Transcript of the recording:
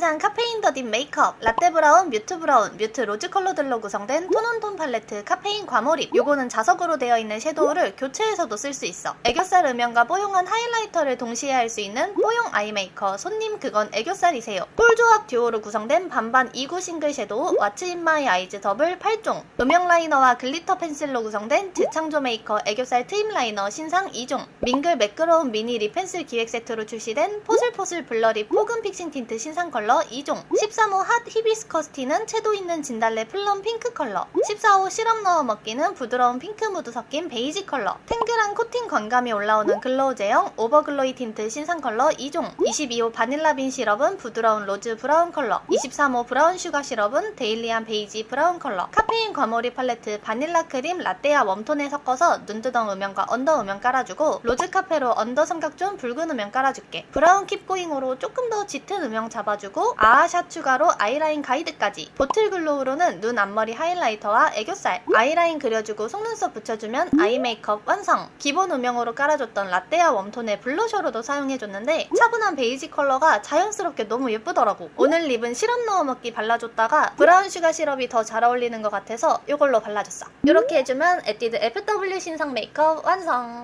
신상 카페인 더딥 메이크업 라떼 브라운, 뮤트 브라운, 뮤트 로즈 컬러들로 구성된 톤온톤 팔레트 카페인 과몰입. 요거는 자석으로 되어 있는 섀도우를 교체해서도 쓸 수 있어. 애교살 음영과 뽀용한 하이라이터를 동시에 할 수 있는 뽀용 아이 메이커. 손님 그건 애교살이세요. 꿀조합 듀오로 구성된 반반 2구 싱글 섀도우 왓츠 인 마이 아이즈 더블 8종. 음영 라이너와 글리터 펜슬로 구성된 재창조 메이커 애교살 트임 라이너 신상 2종. 밍글 매끄러운 미니 립 펜슬 기획 세트로 출시된 포슬포슬 블러리 포근 픽싱 틴트 신상 컬러 2종 13호 핫 히비스커스 티는 채도 있는 진달래 플럼 핑크 컬러 14호 시럽 넣어 먹기는 부드러운 핑크 무드 섞인 베이지 컬러 탱글한 코팅 건감이 올라오는 글로우 제형 오버글로이 틴트 신상 컬러 2종 22호 바닐라 빈 시럽은 부드러운 로즈 브라운 컬러 23호 브라운 슈가 시럽은 데일리한 베이지 브라운 컬러. 카페인 과몰입 팔레트 바닐라 크림 라떼와 웜톤에 섞어서 눈두덩 음영과 언더 음영 깔아주고 로즈 카페로 언더 삼각존 붉은 음영 깔아줄게. 브라운 킵고잉으로 조금 더 짙은 음영 잡아주고 아아샷 추가로 아이라인 가이드까지. 보틀 글로우로는 눈 앞머리 하이라이터와 애교살. 아이라인 그려주고 속눈썹 붙여주면 아이 메이크업 완성. 기본 음영으로 깔아줬던 라떼와 웜톤의 블러셔로도 사용해줬는데 차분한 베이지 컬러가 자연스럽게 너무 예쁘더라고. 오늘 립은 시럽 넣어 먹기 발라줬다가 브라운 슈가 시럽이 더 잘 어울리는 것 같아서 이걸로 발라줬어. 이렇게 해주면 에뛰드 FW 신상 메이크업 완성